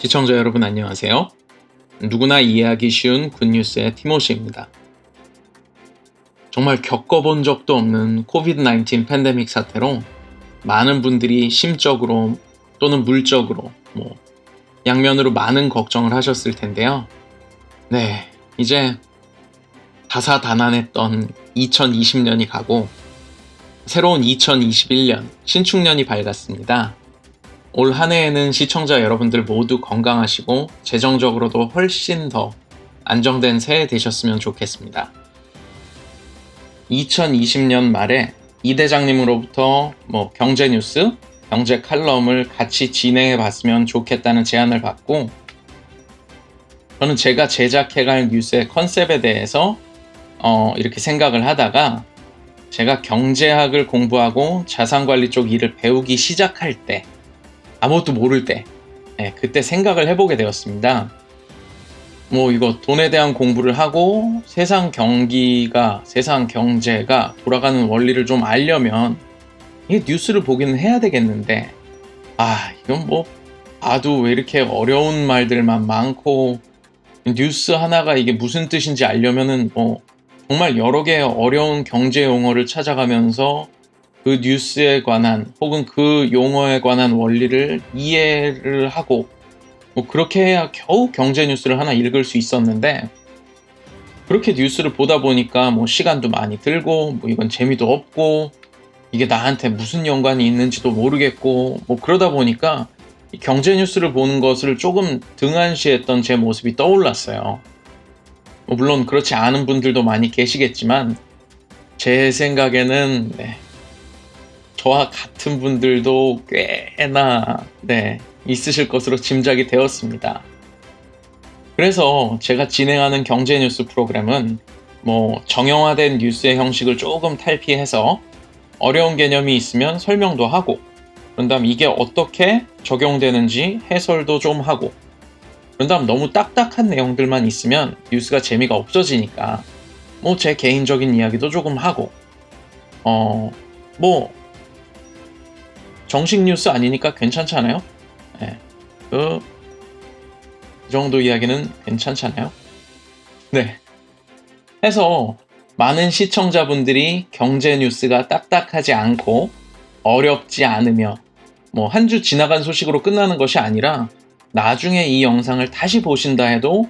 시청자 여러분 안녕하세요. 누구나 이해하기 쉬운 굿뉴스의 티모시입니다. 정말 겪어본 적도 없는 코비드-19 팬데믹 사태로 많은 분들이 심적으로 또는 물적으로 뭐 양면으로 많은 걱정을 하셨을 텐데요. 네, 이제 다사다난했던 2020년이 가고 새로운 2021년 신축년이 밝았습니다. 올 한 해에는 시청자 여러분들 모두 건강하시고 재정적으로도 훨씬 더 안정된 새해 되셨으면 좋겠습니다. 2020년 말에 이 대장님으로부터 뭐 경제 뉴스, 경제 칼럼을 같이 진행해 봤으면 좋겠다는 제안을 받고 저는 제가 제작해갈 뉴스의 컨셉에 대해서 어, 이렇게 생각을 하다가 제가 경제학을 공부하고 자산관리 쪽 일을 배우기 시작할 때 아무것도 모를 때 네, 그때 생각을 해보게 되었습니다. 뭐 이거 돈에 대한 공부를 하고 세상 경기가 세상 경제가 돌아가는 원리를 좀 알려면 이 뉴스를 보기는 해야 되겠는데 아 이건 뭐 봐도 왜 이렇게 어려운 말들만 많고 뉴스 하나가 이게 무슨 뜻인지 알려면은 뭐 정말 여러 개의 어려운 경제 용어를 찾아가면서 그 뉴스에 관한 혹은 그 용어에 관한 원리를 이해를 하고 뭐 그렇게 해야 겨우 경제 뉴스를 하나 읽을 수 있었는데 그렇게 뉴스를 보다 보니까 뭐 시간도 많이 들고 뭐 이건 재미도 없고 이게 나한테 무슨 연관이 있는지도 모르겠고 뭐 그러다 보니까 경제 뉴스를 보는 것을 조금 등한시했던 제 모습이 떠올랐어요. 뭐 물론 그렇지 않은 분들도 많이 계시겠지만 제 생각에는 네, 저와 같은 분들도 꽤나 네, 있으실 것으로 짐작이 되었습니다. 그래서 제가 진행하는 경제 뉴스 프로그램은 뭐 정형화된 뉴스의 형식을 조금 탈피해서 어려운 개념이 있으면 설명도 하고 그런 다음 이게 어떻게 적용되는지 해설도 좀 하고 그런 다음 너무 딱딱한 내용들만 있으면 뉴스가 재미가 없어지니까 뭐 제 개인적인 이야기도 조금 하고 어뭐 정식 뉴스 아니니까 괜찮잖아요. 네. 그, 그 정도 이야기는 괜찮잖아요. 네. 해서 많은 시청자분들이 경제 뉴스가 딱딱하지 않고 어렵지 않으며 뭐 한 주 지나간 소식으로 끝나는 것이 아니라 나중에 이 영상을 다시 보신다 해도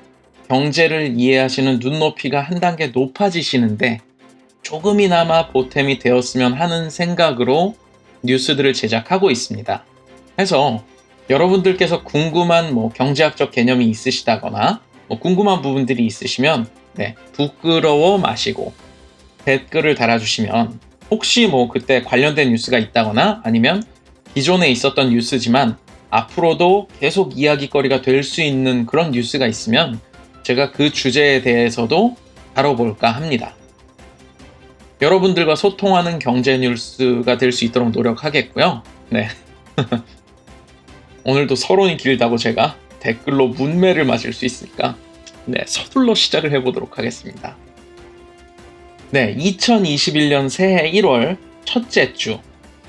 경제를 이해하시는 눈높이가 한 단계 높아지시는데 조금이나마 보탬이 되었으면 하는 생각으로 뉴스들을 제작하고 있습니다. 해서 여러분들께서 궁금한 뭐 경제학적 개념이 있으시다거나 뭐 궁금한 부분들이 있으시면 네, 부끄러워 마시고 댓글을 달아주시면 혹시 뭐 그때 관련된 뉴스가 있다거나 아니면 기존에 있었던 뉴스지만 앞으로도 계속 이야기거리가 될 수 있는 그런 뉴스가 있으면 제가 그 주제에 대해서도 다뤄볼까 합니다. 여러분들과 소통하는 경제 뉴스가 될 수 있도록 노력하겠고요. 네. 오늘도 서론이 길다고 제가 댓글로 문매를 맞을 수 있으니까 네, 서둘러 시작을 해보도록 하겠습니다. 네, 2021년 새해 1월 첫째 주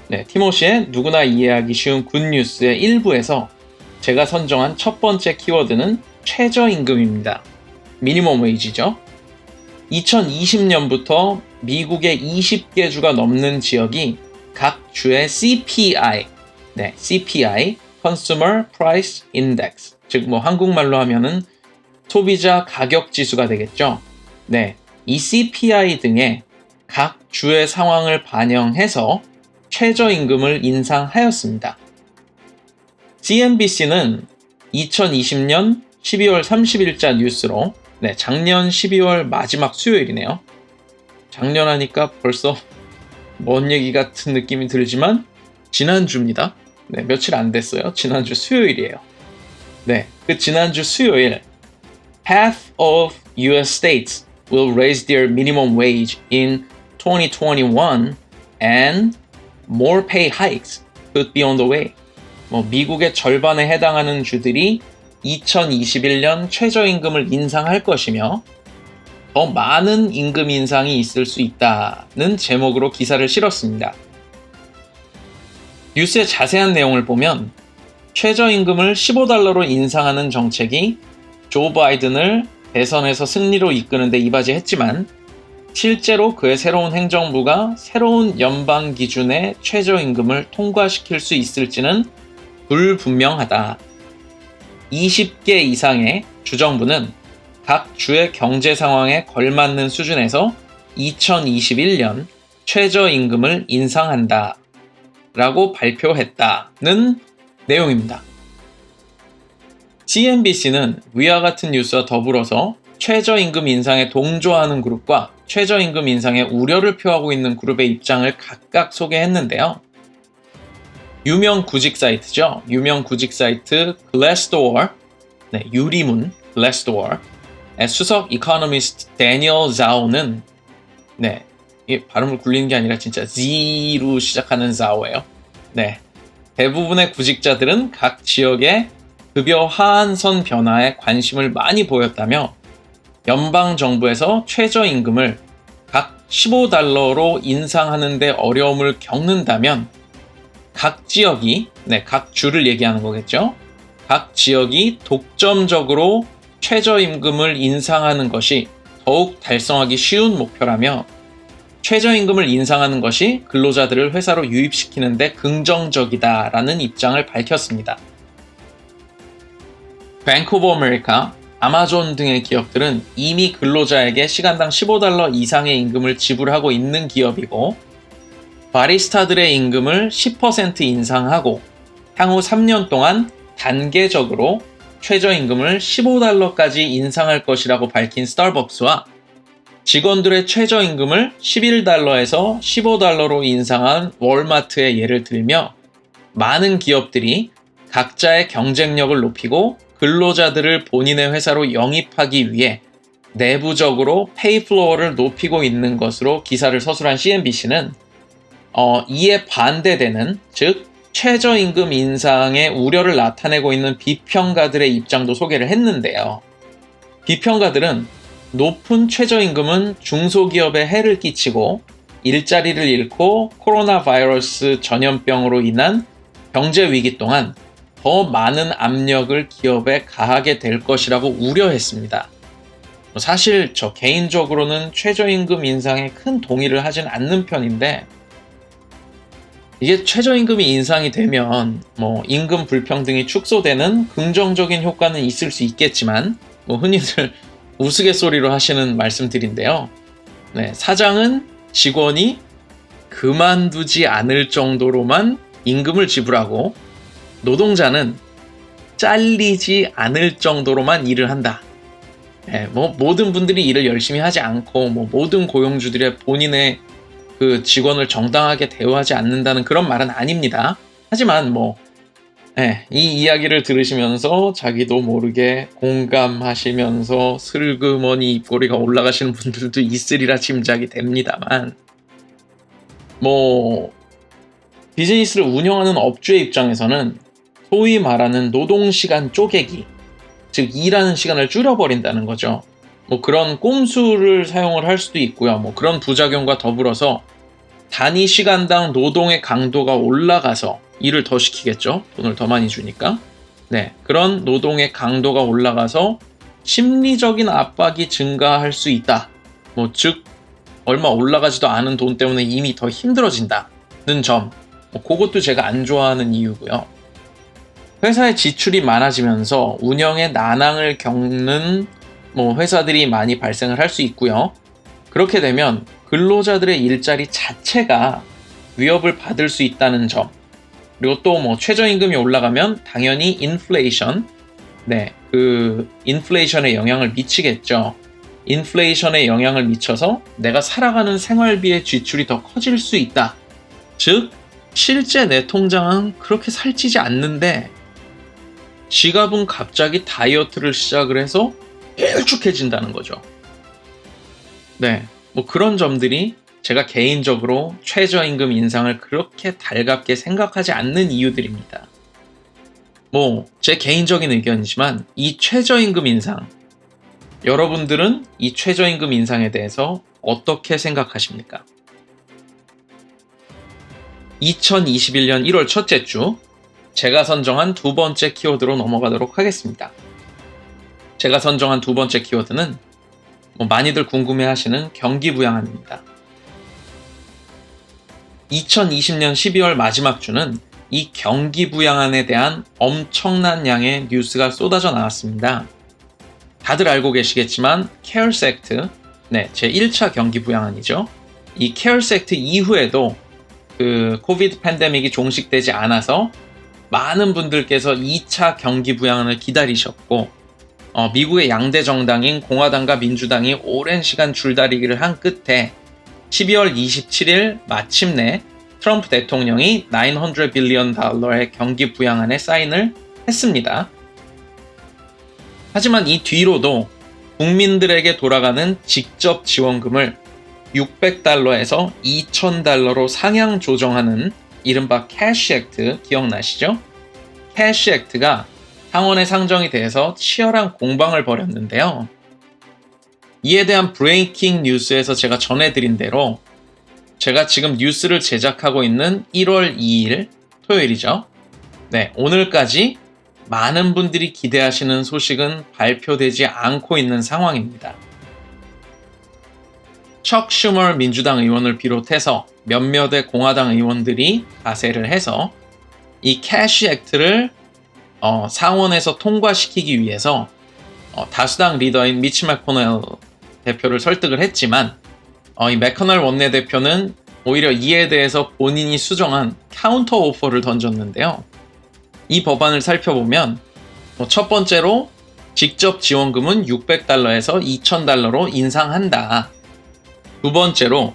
네, 티모시의 누구나 이해하기 쉬운 굿뉴스의 일부에서 제가 선정한 첫 번째 키워드는 최저임금입니다. 미니멈 웨이지죠. 2020년부터 미국의 20개 주가 넘는 지역이 각 주의 CPI, 네, CPI, Consumer Price Index, 즉 뭐 한국말로 하면은 소비자 가격 지수가 되겠죠. 네, 이 CPI 등의 각 주의 상황을 반영해서 최저임금을 인상하였습니다. CNBC는 2020년 12월 30일자 뉴스로 네, 작년 12월 마지막 수요일이네요. 작년 하니까 벌써 먼 얘기 같은 느낌이 들지만 지난주입니다. 네, 며칠 안 됐어요. 지난주 수요일이에요. 네, 그 지난주 수요일 half of US states will raise their minimum wage in 2021 and more pay hikes could be on the way. 뭐 미국의 절반에 해당하는 주들이 2021년 최저임금을 인상할 것이며 더 많은 임금 인상이 있을 수 있다는 제목으로 기사를 실었습니다. 뉴스의 자세한 내용을 보면 최저임금을 15달러로 인상하는 정책이 조 바이든을 대선에서 승리로 이끄는데 이바지했지만 실제로 그의 새로운 행정부가 새로운 연방 기준의 최저임금을 통과시킬 수 있을지는 불분명하다. 20개 이상의 주정부는 각 주의 경제 상황에 걸맞는 수준에서 2021년 최저임금을 인상한다. 라고 발표했다는 내용입니다. CNBC는 위와 같은 뉴스와 더불어서 최저임금 인상에 동조하는 그룹과 최저임금 인상에 우려를 표하고 있는 그룹의 입장을 각각 소개했는데요. 유명 구직 사이트죠. 유명 구직 사이트 글래스도어, 네, 유리문 글래스도어의 수석 이코노미스트 데니얼 자오는 네, 이 발음을 굴리는 게 아니라 진짜 Z로 시작하는 자오예요. 네, 대부분의 구직자들은 각 지역의 급여 하한선 변화에 관심을 많이 보였다며 연방 정부에서 최저임금을 각 15달러로 인상하는데 어려움을 겪는다면 각 지역이 네, 각 주를 얘기하는 거겠죠. 각 지역이 독점적으로 최저임금을 인상하는 것이 더욱 달성하기 쉬운 목표라며 최저임금을 인상하는 것이 근로자들을 회사로 유입시키는데 긍정적이다라는 입장을 밝혔습니다. 오브 아메리카, 아마존 등의 기업들은 이미 근로자에게 시간당 15달러 이상의 임금을 지불하고 있는 기업이고 바리스타들의 임금을 10% 인상하고 향후 3년 동안 단계적으로 최저임금을 15달러까지 인상할 것이라고 밝힌 스타벅스와 직원들의 최저임금을 11달러에서 15달러로 인상한 월마트의 예를 들며 많은 기업들이 각자의 경쟁력을 높이고 근로자들을 본인의 회사로 영입하기 위해 내부적으로 페이 플로어를 높이고 있는 것으로 기사를 서술한 CNBC는 어, 이에 반대되는 즉 최저임금 인상의 우려를 나타내고 있는 비평가들의 입장도 소개를 했는데요. 비평가들은 높은 최저임금은 중소기업에 해를 끼치고 일자리를 잃고 코로나 바이러스 전염병으로 인한 경제 위기 동안 더 많은 압력을 기업에 가하게 될 것이라고 우려했습니다. 사실 저 개인적으로는 최저임금 인상에 큰 동의를 하진 않는 편인데 이게 최저임금이 인상이 되면 뭐 임금 불평등이 축소되는 긍정적인 효과는 있을 수 있겠지만 뭐 흔히들 우스갯소리로 하시는 말씀들인데요. 네, 사장은 직원이 그만두지 않을 정도로만 임금을 지불하고 노동자는 잘리지 않을 정도로만 일을 한다. 네, 뭐 모든 분들이 일을 열심히 하지 않고 뭐 모든 고용주들의 본인의 그 직원을 정당하게 대우하지 않는다는 그런 말은 아닙니다. 하지만 뭐 네, 이 이야기를 들으시면서 자기도 모르게 공감하시면서 슬그머니 입꼬리가 올라가시는 분들도 있으리라 짐작이 됩니다만 뭐 비즈니스를 운영하는 업주의 입장에서는 소위 말하는 노동시간 쪼개기 즉 일하는 시간을 줄여버린다는 거죠. 뭐 그런 꼼수를 사용을 할 수도 있고요. 뭐 그런 부작용과 더불어서 단위 시간당 노동의 강도가 올라가서 일을 더 시키겠죠. 돈을 더 많이 주니까. 네. 그런 노동의 강도가 올라가서 심리적인 압박이 증가할 수 있다. 뭐, 즉, 얼마 올라가지도 않은 돈 때문에 이미 더 힘들어진다는 점. 뭐, 그것도 제가 안 좋아하는 이유고요. 회사의 지출이 많아지면서 운영에 난항을 겪는 뭐 회사들이 많이 발생을 할 수 있고요. 그렇게 되면 근로자들의 일자리 자체가 위협을 받을 수 있다는 점. 그리고 또 뭐 최저임금이 올라가면 당연히 인플레이션, 네, 그 인플레이션에 영향을 미치겠죠. 인플레이션에 영향을 미쳐서 내가 살아가는 생활비의 지출이 더 커질 수 있다. 즉, 실제 내 통장은 그렇게 살찌지 않는데 지갑은 갑자기 다이어트를 시작을 해서 일축해진다는 거죠. 네, 뭐 그런 점들이 제가 개인적으로 최저임금 인상을 그렇게 달갑게 생각하지 않는 이유들입니다. 뭐, 제 개인적인 의견이지만 이 최저임금 인상, 여러분들은 이 최저임금 인상에 대해서 어떻게 생각하십니까? 2021년 1월 첫째 주, 제가 선정한 두 번째 키워드로 넘어가도록 하겠습니다. 제가 선정한 두 번째 키워드는 뭐 많이들 궁금해하시는 경기 부양안입니다. 2020년 12월 마지막 주는 이 경기 부양안에 대한 엄청난 양의 뉴스가 쏟아져 나왔습니다. 다들 알고 계시겠지만 케어스 액트, 네, 제 1차 경기 부양안이죠. 이 케어스 액트 이후에도 그 코비드 팬데믹이 종식되지 않아서 많은 분들께서 2차 경기 부양안을 기다리셨고 어, 미국의 양대 정당인 공화당과 민주당이 오랜 시간 줄다리기를 한 끝에 12월 27일 마침내 트럼프 대통령이 900 빌리언 달러의 경기 부양안에 사인을 했습니다. 하지만 이 뒤로도 국민들에게 돌아가는 직접 지원금을 600달러에서 2000달러로 상향 조정하는 이른바 캐시 액트 기억나시죠? 캐시 액트가 상원에 상정이 돼서 치열한 공방을 벌였는데요. 이에 대한 브레이킹 뉴스에서 제가 전해드린 대로 제가 지금 뉴스를 제작하고 있는 1월 2일 토요일이죠. 네, 오늘까지 많은 분들이 기대하시는 소식은 발표되지 않고 있는 상황입니다. 척 슈머 민주당 의원을 비롯해서 몇몇의 공화당 의원들이 가세를 해서 이 캐시 액트를 어, 상원에서 통과시키기 위해서 어, 다수당 리더인 미치 맥코넬 대표를 설득을 했지만 어, 이 맥커널 원내대표는 오히려 이에 대해서 본인이 수정한 카운터 오퍼를 던졌는데요. 이 법안을 살펴보면 뭐첫 번째로 직접 지원금은 600달러에서 2000달러로 인상한다. 두 번째로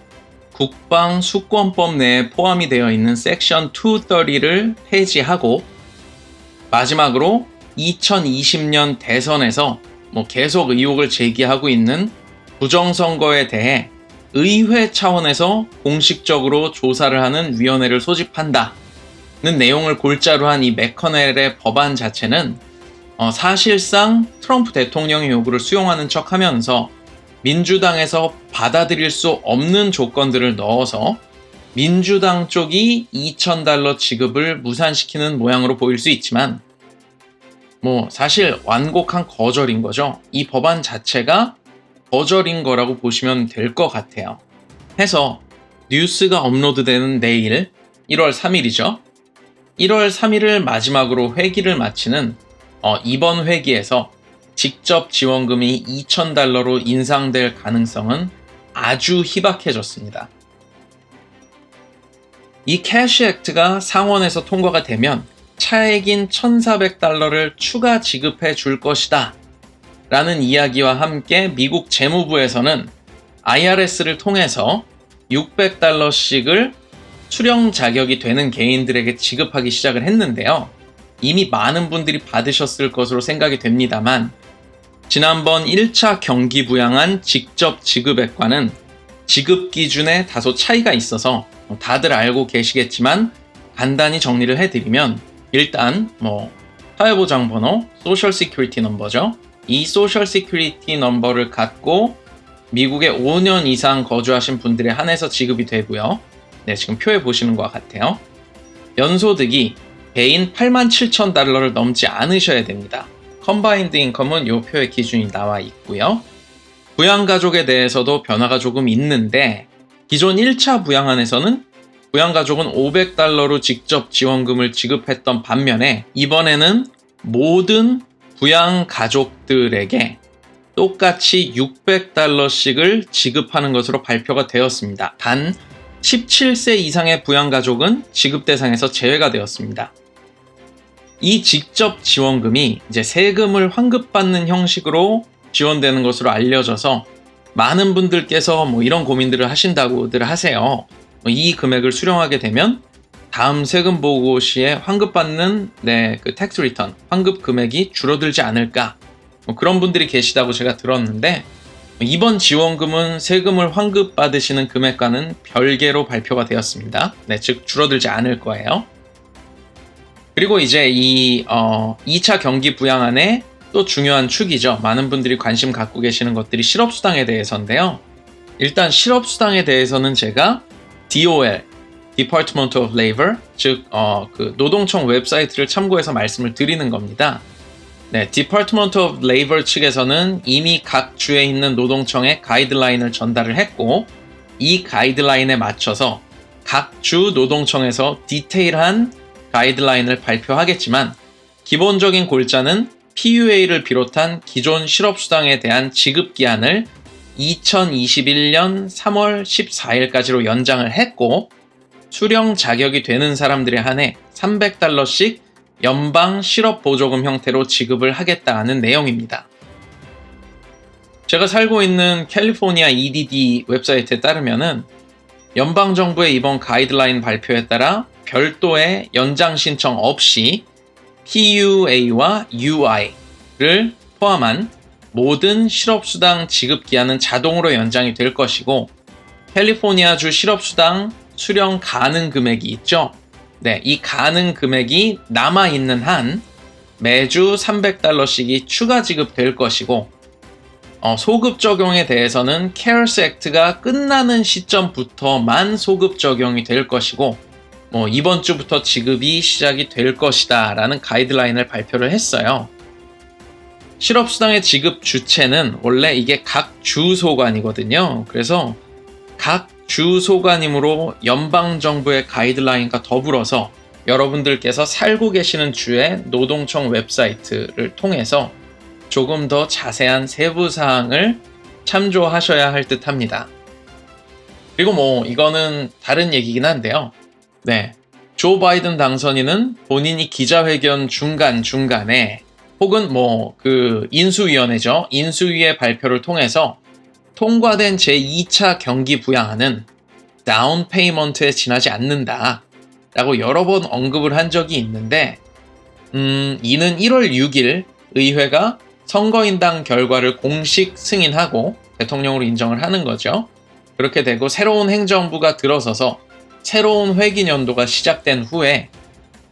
국방 수권법 내에 포함이 되어 있는 섹션 230를 폐지하고 마지막으로 2020년 대선에서 뭐 계속 의혹을 제기하고 있는 부정선거에 대해 의회 차원에서 공식적으로 조사를 하는 위원회를 소집한다는 내용을 골자로 한 이 맥커넬의 법안 자체는 어, 사실상 트럼프 대통령의 요구를 수용하는 척 하면서 민주당에서 받아들일 수 없는 조건들을 넣어서 민주당 쪽이 2,000달러 지급을 무산시키는 모양으로 보일 수 있지만, 뭐, 사실 완곡한 거절인 거죠. 이 법안 자체가 거절인 거라고 보시면 될 것 같아요. 해서 뉴스가 업로드되는 내일 1월 3일이죠. 1월 3일을 마지막으로 회기를 마치는 어, 이번 회기에서 직접 지원금이 2,000달러로 인상될 가능성은 아주 희박해졌습니다. 이 캐시 액트가 상원에서 통과가 되면 차액인 1,400달러를 추가 지급해 줄 것이다. 라는 이야기와 함께 미국 재무부에서는 IRS를 통해서 600달러씩을 수령 자격이 되는 개인들에게 지급하기 시작을 했는데요. 이미 많은 분들이 받으셨을 것으로 생각이 됩니다만, 지난번 1차 경기 부양한 직접 지급액과는 지급 기준에 다소 차이가 있어서 다들 알고 계시겠지만 간단히 정리를 해드리면 일단 뭐 사회보장 번호, 소셜 시큐리티 넘버죠. 이 소셜 시큐리티 넘버를 갖고 미국에 5년 이상 거주하신 분들에 한해서 지급이 되고요. 네, 지금 표에 보시는 것 같아요. 연소득이 개인 8만 7천 달러를 넘지 않으셔야 됩니다. 컴바인드 인컴은 이 표의 기준이 나와 있고요. 부양가족에 대해서도 변화가 조금 있는데 기존 1차 부양안에서는 부양가족은 500달러로 직접 지원금을 지급했던 반면에 이번에는 모든 부양가족들에게 똑같이 600달러씩을 지급하는 것으로 발표가 되었습니다. 단 17세 이상의 부양가족은 지급 대상에서 제외가 되었습니다. 이 직접 지원금이 이제 세금을 환급받는 형식으로 지원되는 것으로 알려져서 많은 분들께서 뭐 이런 고민들을 하신다고들 하세요. 뭐이 금액을 수령하게 되면 다음 세금 보고 시에 환급받는 네, 그 텍스 리턴 환급 금액이 줄어들지 않을까 뭐 그런 분들이 계시다고 제가 들었는데 이번 지원금은 세금을 환급받으시는 금액과는 별개로 발표가 되었습니다. 네, 즉 줄어들지 않을 거예요. 그리고 이제 이 어, 2차 경기 부양안의 또 중요한 축이죠. 많은 분들이 관심 갖고 계시는 것들이 실업수당에 대해서인데요. 일단 실업수당에 대해서는 제가 DOL, Department of Labor, 즉, 어, 그 노동청 웹사이트를 참고해서 말씀을 드리는 겁니다. 네, Department of Labor 측에서는 이미 각 주에 있는 노동청에 가이드라인을 전달을 했고, 이 가이드라인에 맞춰서 각 주 노동청에서 디테일한 가이드라인을 발표하겠지만, 기본적인 골자는 PUA를 비롯한 기존 실업수당에 대한 지급 기한을 2021년 3월 14일까지로 연장을 했고, 수령 자격이 되는 사람들에 한해 300달러씩 연방 실업 보조금 형태로 지급을 하겠다는 내용입니다. 제가 살고 있는 캘리포니아 EDD 웹사이트에 따르면은 연방 정부의 이번 가이드라인 발표에 따라 별도의 연장 신청 없이 PUA와 UI를 포함한 모든 실업수당 지급 기한은 자동으로 연장이 될 것이고 캘리포니아주 실업수당 수령 가능 금액이 있죠. 네, 이 가능 금액이 남아 있는 한 매주 300달러씩이 추가 지급될 것이고 어, 소급 적용에 대해서는 CARES Act가 끝나는 시점부터만 소급 적용이 될 것이고 뭐 이번 주부터 지급이 시작이 될 것이다 라는 가이드라인을 발표를 했어요. 실업수당의 지급 주체는 원래 이게 각 주소관이거든요. 그래서 각 주소관이므로 연방정부의 가이드라인과 더불어서 여러분들께서 살고 계시는 주의 노동청 웹사이트를 통해서 조금 더 자세한 세부 사항을 참조하셔야 할 듯 합니다. 그리고 뭐 이거는 다른 얘기긴 한데요. 네. 조 바이든 당선인은 본인이 기자회견 중간중간에 혹은 뭐 그 인수위원회죠. 인수위의 발표를 통해서 통과된 제2차 경기 부양안은 다운 페이먼트에 지나지 않는다. 라고 여러 번 언급을 한 적이 있는데, 음, 이는 1월 6일 의회가 선거인당 결과를 공식 승인하고 대통령으로 인정을 하는 거죠. 그렇게 되고 새로운 행정부가 들어서서 새로운 회기 연도가 시작된 후에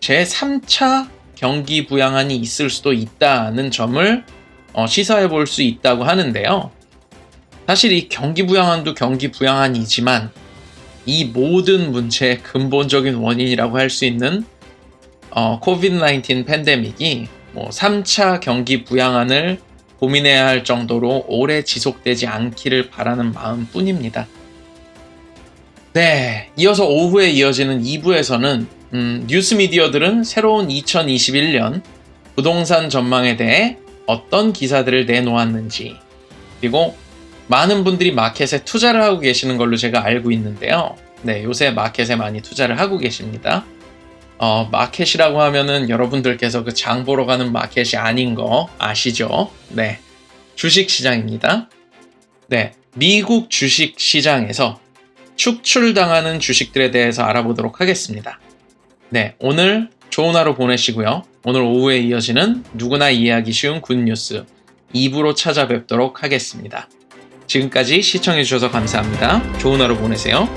제3차 경기 부양안이 있을 수도 있다는 점을 어, 시사해 볼 수 있다고 하는데요. 사실 이 경기 부양안도 경기 부양안이지만 이 모든 문제의 근본적인 원인이라고 할 수 있는 어, 코비드-19 팬데믹이 뭐 3차 경기 부양안을 고민해야 할 정도로 오래 지속되지 않기를 바라는 마음 뿐입니다. 네, 이어서 오후에 이어지는 2부에서는 음, 뉴스 미디어들은 새로운 2021년 부동산 전망에 대해 어떤 기사들을 내놓았는지 그리고 많은 분들이 마켓에 투자를 하고 계시는 걸로 제가 알고 있는데요. 네, 요새 마켓에 많이 투자를 하고 계십니다. 어, 마켓이라고 하면은 여러분들께서 그 장 보러 가는 마켓이 아닌 거 아시죠? 네. 주식 시장입니다. 네. 미국 주식 시장에서 축출당하는 주식들에 대해서 알아보도록 하겠습니다. 네. 오늘 좋은 하루 보내시고요. 오늘 오후에 이어지는 누구나 이해하기 쉬운 굿뉴스 2부로 찾아뵙도록 하겠습니다. 지금까지 시청해주셔서 감사합니다. 좋은 하루 보내세요.